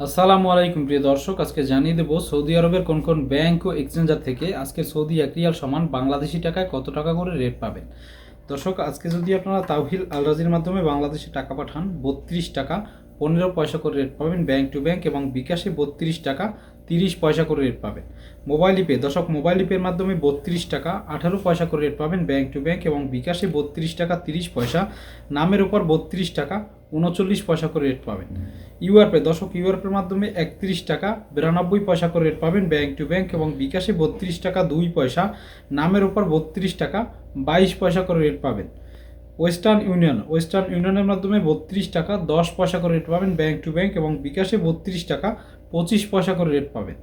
আসসালামু আলাইকুম, প্রিয় দর্শক। আজকে জানিয়ে দেবো সৌদি আরবের কোন কোন ব্যাংক ও এক্সচেঞ্জার থেকে আজকে সৌদি এক রিয়াল সমান বাংলাদেশি টাকায় কত টাকা করে রেট পাবেন? দর্শক, আজকে যদি আপনারা তাওহিল আলরাজির মাধ্যমে বাংলাদেশে টাকা পাঠান, বত্রিশ টাকা পনেরো পয়সা করে রেট পাবেন ব্যাংক টু ব্যাংক এবং বিকাশে বত্রিশ টাকা তিরিশ পয়সা করে রেট পাবেন। মোবাইল ইপে, দর্শক, মোবাইল ইপের মাধ্যমে বত্রিশ টাকা আঠারো পয়সা করে রেট পাবেন ব্যাংক টু ব্যাংক এবং বিকাশে বত্রিশ টাকা তিরিশ পয়সা। নামের উপর বত্রিশ টাকা উনচল্লিশ পয়সা করে রেট পাবেন। ইউআরপে দর্শক ইউআরপের মাধ্যমে একত্রিশ টাকা, বিরানব্বই পয়সা করে রেট পাবেন ব্যাংক টু ব্যাংক এবং বিকাশে বত্রিশ টাকা, দুই পয়সা, নামের উপর বত্রিশ টাকা, বাইশ পয়সা করে রেট পাবেন। ওয়েস্টার্ন ইউনিয়ন ওয়েস্টার্ন ইউনিয়নের মাধ্যমে বত্রিশ টাকা, দশ পয়সা করে রেট পাবেন ব্যাংক টু ব্যাংক এবং বিকাশে বত্রিশ টাকা, পঁচিশ পয়সা করে রেট পাবেন।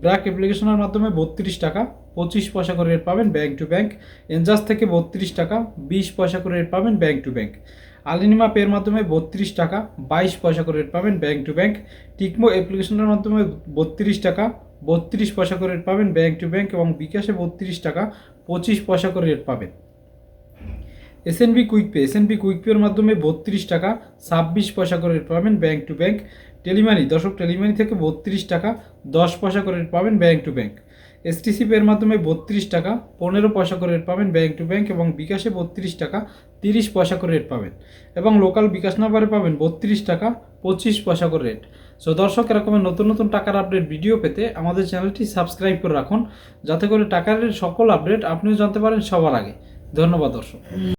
ব্র্যাক অ্যাপ্লিকেশনের মাধ্যমে বত্রিশ টাকা, পঁচিশ পয়সা করে রেট পাবেন ব্যাংক টু ব্যাংক এনজাস থেকে বত্রিশ টাকা, বিশ পয়সা করে রেট পাবেন ব্যাংক টু ব্যাংক আলিনিমা পের মাধ্যমে বত্রিশ টাকা, বাইশ পয়সা করে রেট পাবেন ব্যাংক টু ব্যাঙ্ক টিকমো অ্যাপ্লিকেশনের মাধ্যমে বত্রিশ টাকা, বত্রিশ পয়সা করে রেট পাবেন ব্যাংক টু ব্যাঙ্ক এবং বিকাশে বত্রিশ টাকা, পঁচিশ পয়সা করে রেট পাবেন। SNB quick pay SNB quick পের মাধ্যমে বত্রিশ টাকা, ছাব্বিশ পয়সা করে পাবেন ব্যাংক টু ব্যাংক টেলিমানি দর্শক টেলিমানি থেকে বত্রিশ টাকা, দশ পয়সা করে পাবেন ব্যাংক টু ব্যাংক এসটিসি পের মাধ্যমে বত্রিশ টাকা, পনেরো পয়সা করে রেট পাবেন ব্যাংক টু ব্যাংক এবং বিকাশে বত্রিশ টাকা, তিরিশ পয়সা করে রেট পাবেন। এবং লোকাল বিকাশ নাম্বারে পাবেন বত্রিশ টাকা, পঁচিশ পয়সা করে রেট সো দর্শক এরকমের নতুন নতুন টাকার আপডেট ভিডিও পেতে আমাদের চ্যানেলটি সাবস্ক্রাইব করে রাখুন। যাতে করে টাকার সকল আপডেট আপনিও জানতে পারেন সবার আগে। ধন্যবাদ, দর্শক।